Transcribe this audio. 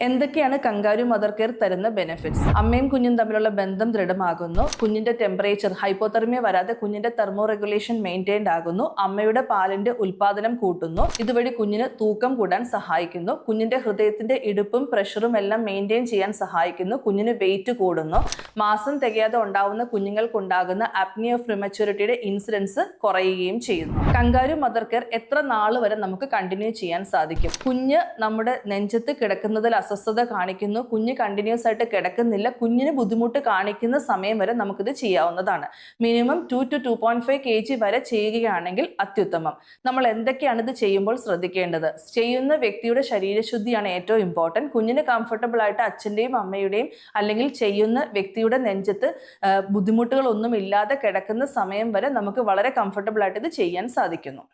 എന്തൊക്കെയാണ് kangaroo mother care തരുന്ന benefits അമ്മയും കുഞ്ഞും തമ്മിലുള്ള ബന്ധം ദൃഢമാകുന്നു. കുഞ്ഞിന്റെ ടെമ്പറേച്ചർ ഹൈപ്പോതെർമിയ വരാതെ കുഞ്ഞിന്റെ തെർമോ റെഗുലേഷൻ മെയിന്റൈൻഡ് ആകുന്നു. അമ്മയുടെ പാലിന്റെ ഉൽപാദനം കൂട്ടുന്നു. ഇതുവഴി കുഞ്ഞിന് തൂക്കം കൂടാൻ സഹായിക്കുന്നു. കുഞ്ഞിന്റെ ഹൃദയത്തിന്റെ ഇടുപ്പും പ്രഷറും എല്ലാം മെയിന്റെയിൻ ചെയ്യാൻ സഹായിക്കുന്നു. കുഞ്ഞിന് വെയിറ്റ് കൂടുന്നു. മാസം തികയാതെ ഉണ്ടാവുന്ന കുഞ്ഞുങ്ങൾക്കുണ്ടാകുന്ന അപ്നി ഓഫ് പ്രിമച്യൂരിറ്റിയുടെ ഇൻസിഡൻസ് കുറയുകയും ചെയ്യുന്നു. കങ്കാരു മദർ കെയർ എത്ര നാൾ വരെ നമുക്ക് കണ്ടിന്യൂ ചെയ്യാൻ സാധിക്കും? കുഞ്ഞ് നമ്മുടെ നെഞ്ചത്ത് കിടക്കുന്നതിൽ അസ്വസ്ഥത കാണിക്കുന്നു കുഞ്ഞ് കണ്ടിന്യൂസ് ആയിട്ട് കിടക്കുന്നില്ല കുഞ്ഞിന് ബുദ്ധിമുട്ട് കാണിക്കുന്ന സമയം വരെ നമുക്കിത് ചെയ്യാവുന്നതാണ്. Minimum two to two point five K G വരെ ചെയ്യുകയാണെങ്കിൽ അത്യുത്തമം. നമ്മൾ എന്തൊക്കെയാണ് ഇത് ചെയ്യുമ്പോൾ ശ്രദ്ധിക്കേണ്ടത്? ചെയ്യുന്ന വ്യക്തിയുടെ ശരീരശുദ്ധിയാണ് ഏറ്റവും ഇമ്പോർട്ടന്റ് കുഞ്ഞിന് കംഫർട്ടബിൾ ആയിട്ട് അച്ഛന്റെയും അമ്മയുടെയും അല്ലെങ്കിൽ ചെയ്യുന്ന വ്യക്തിയുടെ നെഞ്ചത്ത് ബുദ്ധിമുട്ടുകളൊന്നും ഇല്ലാതെ കിടക്കുന്ന സമയം വരെ നമുക്ക് വളരെ കംഫർട്ടബിൾ ആയിട്ട് ഇത് ചെയ്യാൻ സാധിക്കുന്നു.